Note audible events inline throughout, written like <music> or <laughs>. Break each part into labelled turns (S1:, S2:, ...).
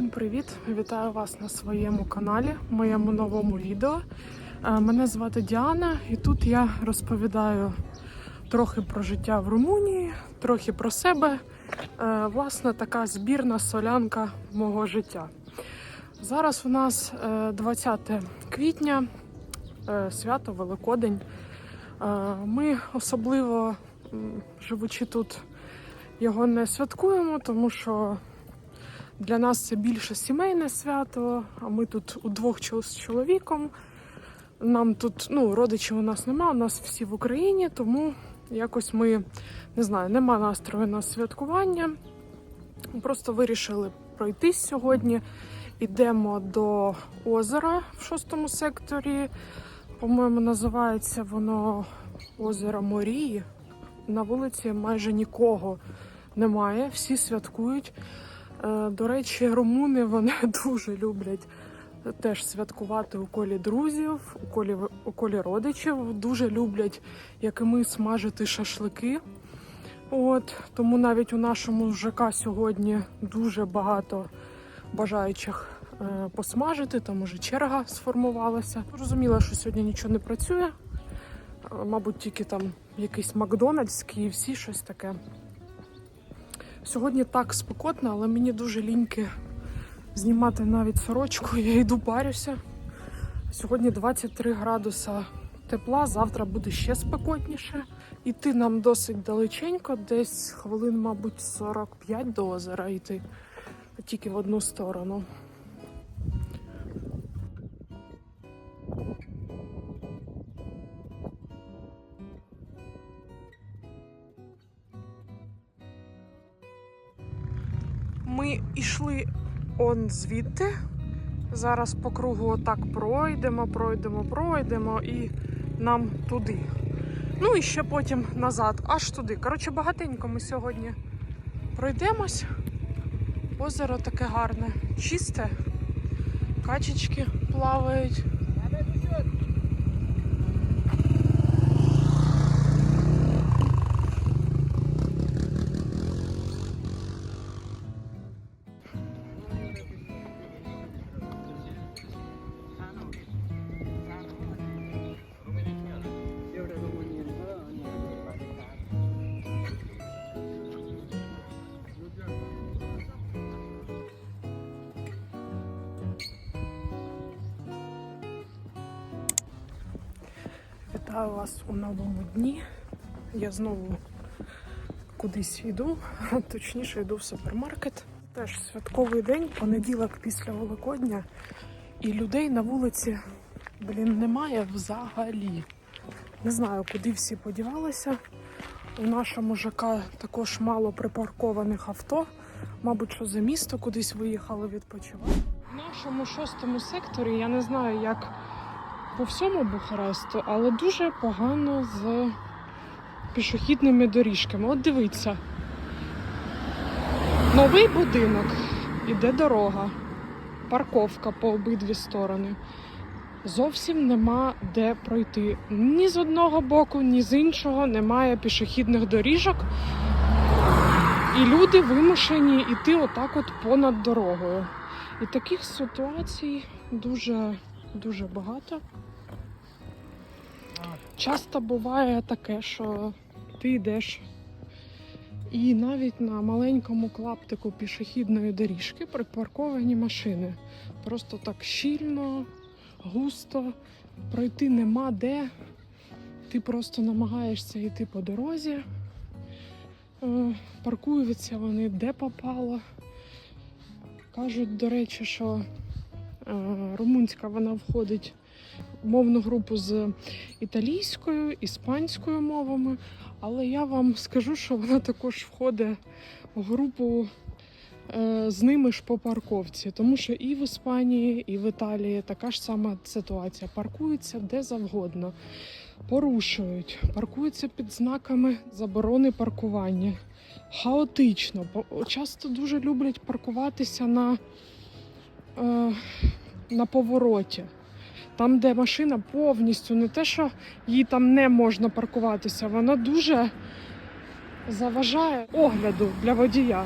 S1: Всім привіт! Вітаю вас на своєму каналі, моєму новому відео. Е, Мене звати Діана, і тут я розповідаю трохи про життя в Румунії, трохи про себе. Е, Власне, така збірна солянка мого життя. Зараз у нас е, 20 квітня, е, свято Великодень. Ми особливо живучи тут, його не святкуємо, тому що для нас це більше сімейне свято, а ми тут удвох з чоловіком. Нам тут ну, родичів у нас нема, у нас всі в Україні, тому якось ми не знаю, нема настрою на святкування. Просто вирішили пройтись сьогодні. Йдемо до озера в шостому секторі. По-моєму, називається воно озеро Морії. На вулиці майже нікого немає, всі святкують. Е, До речі, румуни вони <laughs> дуже люблять теж святкувати у колі друзів, у колі, у колі родичів. Дуже люблять, як і ми, смажити шашлики. От, тому навіть у нашому ЖК сьогодні дуже багато бажаючих е, посмажити, там уже черга сформувалася. Розуміла, що сьогодні нічого не працює. Е, Мабуть, тільки там якийсь Макдональдс, KFC, щось таке. Сьогодні так спекотно, але мені дуже ліньки знімати навіть сорочку. Я йду парюся. Сьогодні 23 градуса тепла, завтра буде ще спекотніше. Іти нам досить далеченько, десь хвилин, мабуть, 45 до озера йти, тільки в одну сторону. Ми йшли он звідти. Зараз по кругу отак пройдемо, пройдемо, пройдемо і нам туди. Ну і ще потім назад, аж туди. Коротше, багатенько ми сьогодні пройдемось. Озеро таке гарне, чисте, качечки плавають. Вітаю вас у новому дні. Я знову кудись йду, <laughs> точніше йду в супермаркет. Теж святковий день, понеділок після Великодня, і людей на вулиці, блін, немає взагалі. Не знаю, куди всі подівалися. У нашому ЖК також мало припаркованих авто. Мабуть, що за місто кудись виїхали відпочивати. В нашому шостому секторі я не знаю, як по всьому Бухаресту, але дуже погано з пішохідними доріжками. От дивіться. Новий будинок, іде дорога, парковка по обидві сторони. Зовсім нема де пройти. Ні з одного боку, ні з іншого немає пішохідних доріжок. І люди вимушені йти отак от понад дорогою. І таких ситуацій дуже, дуже багато. Часто буває таке, що ти йдеш і навіть на маленькому клаптику пішохідної доріжки припарковані машини. Просто так щільно, густо, пройти нема де. Ти просто намагаєшся йти по дорозі. Е, Паркуються вони де попало. Кажуть, до речі, що е, румунська вона входить мовну групу з італійською, іспанською мовами, але я вам скажу, що вона також входить в групу е, з ними ж по парковці, тому що і в Іспанії, і в Італії така ж сама ситуація. Паркуються де завгодно, порушують, паркуються під знаками заборони паркування. Хаотично, бо часто дуже люблять паркуватися на, е, на повороті. Там, де машина повністю не те, що їй там не можна паркуватися, вона дуже заважає огляду для водія.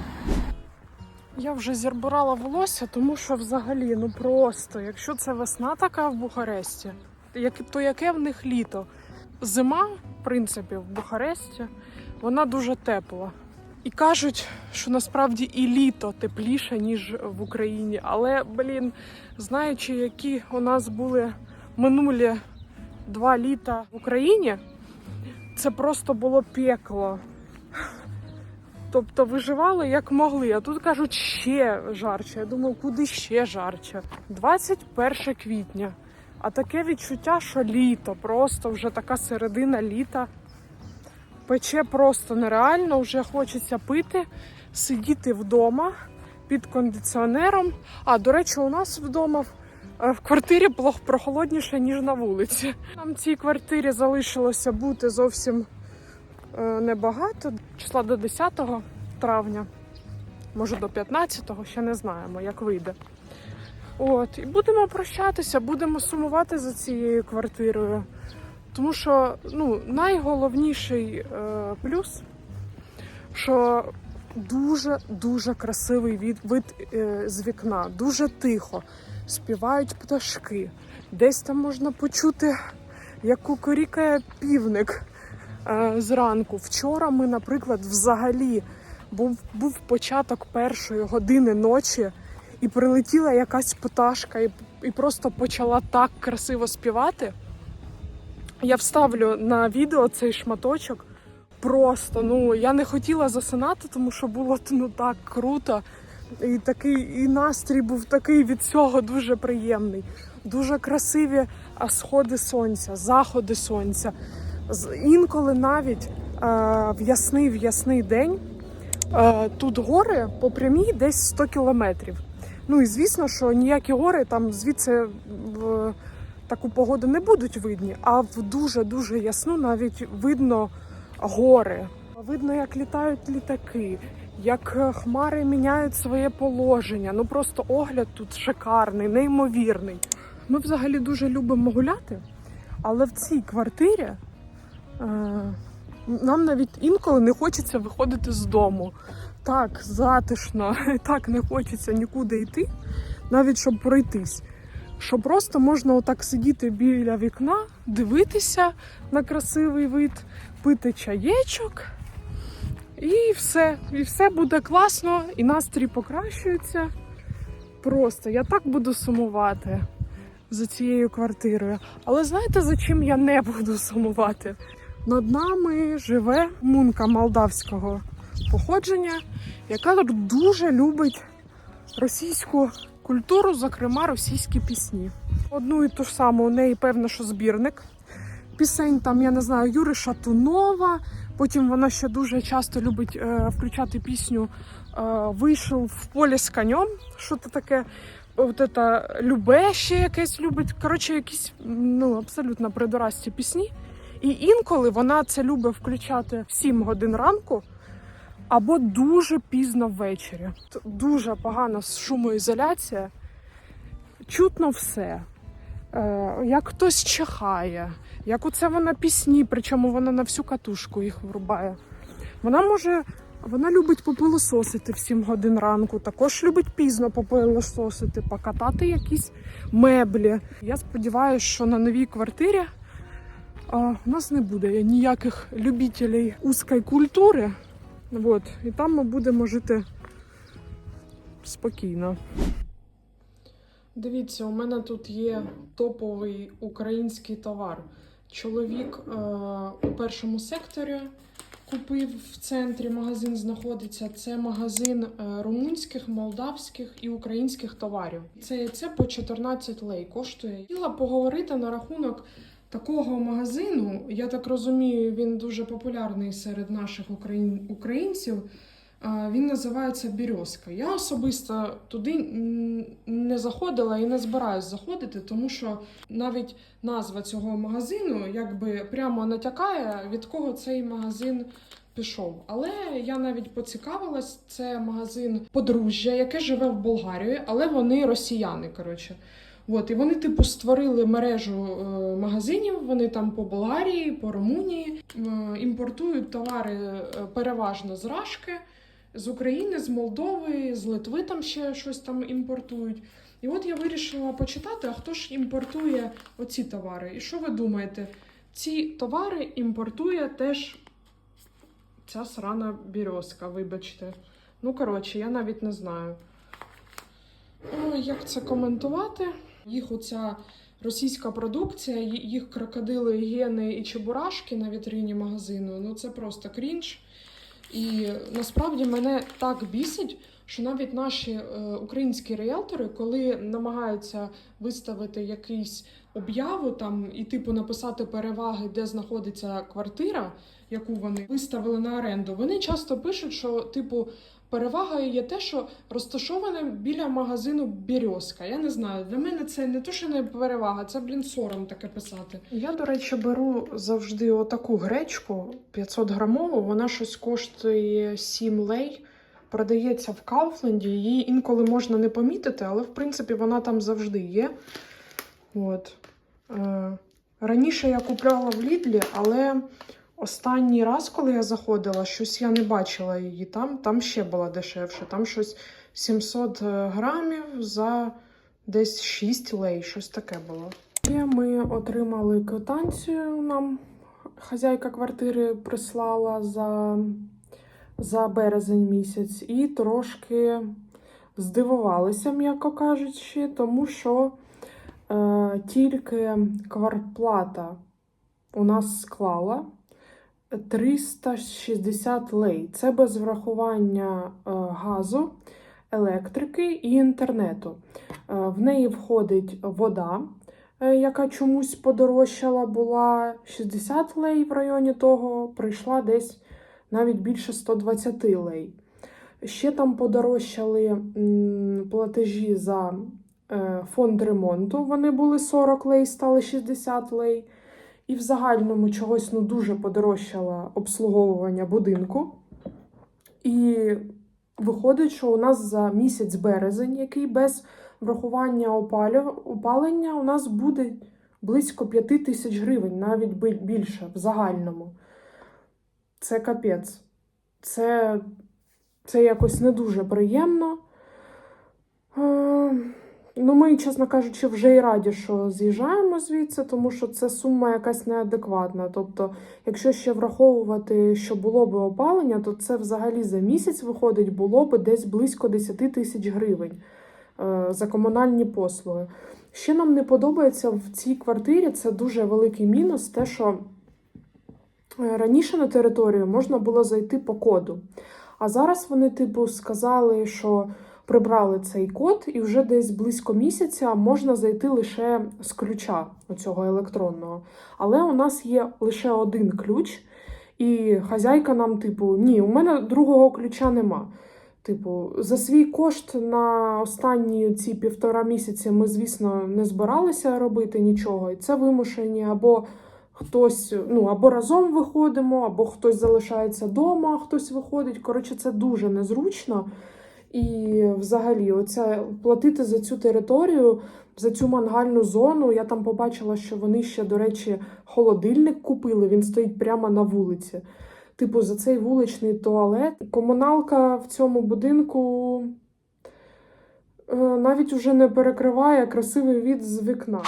S1: Я вже зірбурала волосся, тому що взагалі, ну просто, якщо це весна така в Бухаресті, то яке в них літо? Зима, в принципі, в Бухаресті, вона дуже тепла. І кажуть, що насправді і літо тепліше, ніж в Україні. Але, блін, знаючи, які у нас були минулі два літа в Україні, це просто було пекло. Тобто виживали як могли. А тут кажуть ще жарче. Я думаю, куди ще жарче? 21 квітня. А таке відчуття, що літо, просто вже така середина літа. Пече просто нереально, вже хочеться пити, сидіти вдома під кондиціонером. А, до речі, у нас вдома в, е, квартирі плох- прохолодніше, ніж на вулиці. Нам цій квартирі залишилося бути зовсім е, небагато, числа до 10 травня, може до 15-го, ще не знаємо, як вийде. От, і будемо прощатися, будемо сумувати за цією квартирою. Тому що ну, найголовніший е, плюс, що дуже дуже красивий від, вид е, з вікна, дуже тихо. Співають пташки. Десь там можна почути, як кукурікає півник е, зранку. Вчора ми, наприклад, взагалі був, був початок першої години ночі, і прилетіла якась пташка, і, і просто почала так красиво співати. Я вставлю на відео цей шматочок. Просто ну я не хотіла засинати, тому що було ну так круто. І такий і настрій був такий від цього дуже приємний. Дуже красиві сходи сонця, заходи сонця. Інколи навіть е, в ясний в ясний день е, тут гори по прямій десь 100 кілометрів. Ну і звісно, що ніякі гори там звідси в таку погоду не будуть видні, а в дуже дуже ясну навіть видно гори. Видно, як літають літаки, як хмари міняють своє положення. Ну просто огляд тут шикарний, неймовірний. Ми взагалі дуже любимо гуляти, але в цій квартирі е, нам навіть інколи не хочеться виходити з дому. Так затишно, <laughs> так не хочеться нікуди йти, навіть щоб пройтись. Що просто можна отак сидіти біля вікна, дивитися на красивий вид, пити чаєчок, і все. І все буде класно, і настрій покращується. Просто я так буду сумувати за цією квартирою. Але знаєте, за чим я не буду сумувати? Над нами живе мунка молдавського походження, яка дуже любить російську культуру, зокрема російські пісні. Одну і ту ж саму у неї, певно, що збірник. Пісень там, я не знаю, Юри Шатунова. Потім вона ще дуже часто любить е, включати пісню е, Вийшов в полі з конем. Що це таке? От це Любе ще якесь любить. Коротше, якісь ну, абсолютно придурасті пісні. І інколи вона це любить включати в 7 годин ранку або дуже пізно ввечері. Дуже погана шумоізоляція. Чутно все. Е, як хтось чихає, як оце вона пісні, причому вона на всю катушку їх врубає. Вона може, вона любить попилососити в 7 годин ранку, також любить пізно попилососити, покатати якісь меблі. Я сподіваюся, що на новій квартирі а, у нас не буде ніяких любителів узкої культури. От, і там ми будемо жити спокійно. Дивіться, у мене тут є топовий український товар. Чоловік е, у першому секторі купив в центрі. Магазин знаходиться. Це магазин е, румунських, молдавських і українських товарів. Це яйце по 14 лей коштує. Хотіла поговорити на рахунок такого магазину. Я так розумію, він дуже популярний серед наших україн... українців. Він називається Бірьозка. Я особисто туди не заходила і не збираюсь заходити, тому що навіть назва цього магазину якби прямо натякає, від кого цей магазин пішов. Але я навіть поцікавилась, це магазин подружжя, яке живе в Болгарії, але вони росіяни. Коротше. От, і вони, типу, створили мережу е, магазинів. Вони там по Болгарії, по Румунії е, імпортують товари е, переважно з Рашки. з України, з Молдови, з Литви там ще щось там імпортують. І от я вирішила почитати, а хто ж імпортує оці товари. І що ви думаєте? Ці товари імпортує теж ця срана бірьозка, вибачте. Ну, коротше, я навіть не знаю. Ой, як це коментувати? Їх оця російська продукція, їх крокодили, гени і чебурашки на вітрині магазину. Ну це просто крінж. І насправді мене так бісить, що навіть наші е, українські ріелтори, коли намагаються виставити якийсь об'яву там і типу написати переваги, де знаходиться квартира, яку вони виставили на оренду, вони часто пишуть, що типу. Перевага є те, що розташоване біля магазину Бірьозка. Я не знаю, для мене це не то, що не перевага, це, блін, сором таке писати. Я, до речі, беру завжди отаку гречку 500 грамову, вона щось коштує 7 лей. Продається в Кауфленді, її інколи можна не помітити, але в принципі вона там завжди є. От. Е, раніше я купляла в Лідлі, але Останній раз, коли я заходила, щось я не бачила її там. Там ще була дешевше. Там щось 700 грамів за десь 6 лей, щось таке було. І ми отримали квитанцію. Нам хазяйка квартири прислала за, за березень місяць, і трошки здивувалися, м'яко кажучи, тому що е, тільки квартплата у нас склала. 360 лей. Це без врахування е, газу, електрики і інтернету. Е, в неї входить вода, е, яка чомусь подорожчала, була 60 лей в районі того, прийшла десь навіть більше 120 лей. Ще там подорожчали платежі за фонд ремонту. Вони були 40 лей, стали 60 лей. І в загальному чогось ну, дуже подорожчало обслуговування будинку. І виходить, що у нас за місяць березень, який без врахування опалення, у нас буде близько 5 тисяч гривень, навіть більше в загальному. Це капець. Це, це якось не дуже приємно. Ну, ми, чесно кажучи, вже й раді, що з'їжджаємо звідси, тому що це сума якась неадекватна. Тобто, якщо ще враховувати, що було би опалення, то це взагалі за місяць виходить було би десь близько 10 тисяч гривень е, за комунальні послуги. Ще нам не подобається в цій квартирі, це дуже великий мінус, те, що е, раніше на територію можна було зайти по коду. А зараз вони, типу, сказали, що прибрали цей код, і вже десь близько місяця можна зайти лише з ключа оцього електронного. Але у нас є лише один ключ, і хазяйка нам, типу, ні, у мене другого ключа нема. Tипу, за свій кошт на останні ці півтора місяці ми, звісно, не збиралися робити нічого, і це вимушені або хтось, ну або разом виходимо, або хтось залишається вдома, хтось виходить. Коротше, це дуже незручно. І взагалі, оця платити за цю територію, за цю мангальну зону. Я там побачила, що вони ще, до речі, холодильник купили. Він стоїть прямо на вулиці. Типу, за цей вуличний туалет. Комуналка в цьому будинку е, навіть уже не перекриває красивий від з вікна.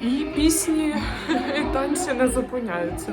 S1: І пісні і танці не зупиняються.